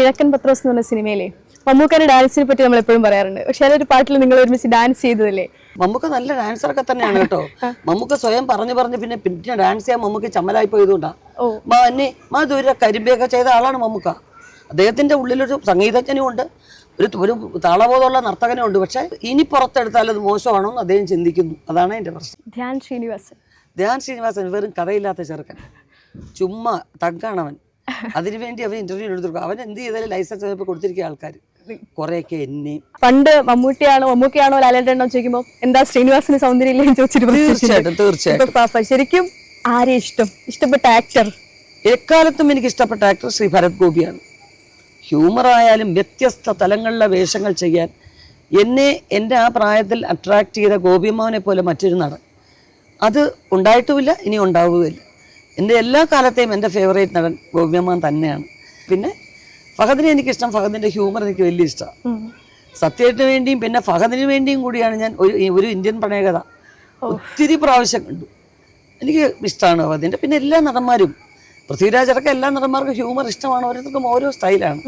കിഴക്കൻ പത്രോസ് എന്ന് പറഞ്ഞ സിനിമയിലെ മമ്മൂക്കാന്റെ ഡാൻസിനെ പറ്റി നമ്മൾ എപ്പോഴും പറയാറുണ്ട്. പക്ഷെ അതൊരു പാട്ടിൽ നിങ്ങൾ ഒരുമിച്ച് ഡാൻസ് ചെയ്തതല്ലേ? മമ്മൂക്ക നല്ല ഡാൻസർ ഒക്കെ തന്നെയാണ് കേട്ടോ. മമ്മൂക്ക സ്വയം പറഞ്ഞു പറഞ്ഞ് പിന്നെ പിന്നെ ഡാൻസ് ചെയ്യാൻ മമ്മൂക്ക് ചമ്മലായി പോയതുകൊണ്ടാണ് ഓ. മാന്യ മാ ദൂര കരിമ്പയൊക്കെ ചെയ്ത ആളാണ് മമ്മൂക്ക. അദ്ദേഹത്തിന്റെ ഉള്ളിലൊരു സംഗീതജ്ഞനും ഉണ്ട് ഒരു ഒരു താളബോധമുള്ള നർത്തകനും ഉണ്ട് പക്ഷെ ഇനി പുറത്തെടുത്താൽ അത് മോശമാണോ എന്ന് അദ്ദേഹം ചിന്തിക്കുന്നു. അതാണ് എന്റെ പ്രശ്നം. ധ്യാൻ ശ്രീനിവാസൻ. ധ്യാൻ ശ്രീനിവാസൻ വെറും കഥയില്ലാത്ത ചെറുക്കൻ. ചുമ്മാ തഗ്ഗാണവൻ അതിനുവേണ്ടി അവർ ഇന്റർവ്യൂ എടുത്തു അവൻ എന്ത് ചെയ്താലും ലൈസൻസ് കൊടുത്തിരിക്കുക ആൾക്കാർ കൊറേയൊക്കെ എന്നെ. പണ്ട് മമ്മൂട്ടിയാണോ മമ്മൂക്കിയാണോ ലാലേട്ടനോ ചോദിക്കുമ്പോൾ എന്താ ശ്രീനിവാസിന് സൗന്ദര്യം ഇല്ലെന്ന് ചോദിച്ചിട്ട് തീർച്ചയായിട്ടും തീർച്ചയായിട്ടും. ശരിക്കും ആരെ ഇഷ്ടം? ഇഷ്ടപ്പെട്ട ആക്ടർ എക്കാലത്തും എനിക്ക് ഇഷ്ടപ്പെട്ട ആക്ടർ ശ്രീ ഭരത് ഗോപിയാണ്. ഹ്യൂമർ ആയാലും വ്യത്യസ്ത തലങ്ങളിലെ വേഷങ്ങൾ ചെയ്യാൻ എന്നെ എന്റെ ആ പ്രായത്തിൽ അട്രാക്ട് ചെയ്ത ഗോപിയമ്മാവനെ പോലെ മറ്റൊരു നടൻ. അത് ഉണ്ടായിട്ടുമില്ല ഇനി ഉണ്ടാവുകയില്ല. എന്റെ എല്ലാ കാലത്തെയും എന്റെ ഫേവറേറ്റ് നടൻ ഗോപിയമ്മ തന്നെയാണ്. പിന്നെ ഫഹദിനെ എനിക്കിഷ്ടം ഫഹദിന്റെ ഹ്യൂമർ എനിക്ക് വലിയ ഇഷ്ടമാണ് സത്യത്തിന് വേണ്ടിയും പിന്നെ ഫഹദിന് വേണ്ടിയും കൂടിയാണ് ഞാൻ ഒരു ഒരു ഇന്ത്യൻ പ്രണയകഥ ഒത്തിരി പ്രാവശ്യം കണ്ടു. എനിക്ക് ഇഷ്ടമാണ് ഫഹദിന്റെ പിന്നെ എല്ലാ നടന്മാരും പൃഥ്വിരാജ് അടക്കം എല്ലാ നടന്മാർക്കും ഹ്യൂമർ ഇഷ്ടമാണ്. ഓരോരുത്തർക്കും ഓരോ സ്റ്റൈലാണ്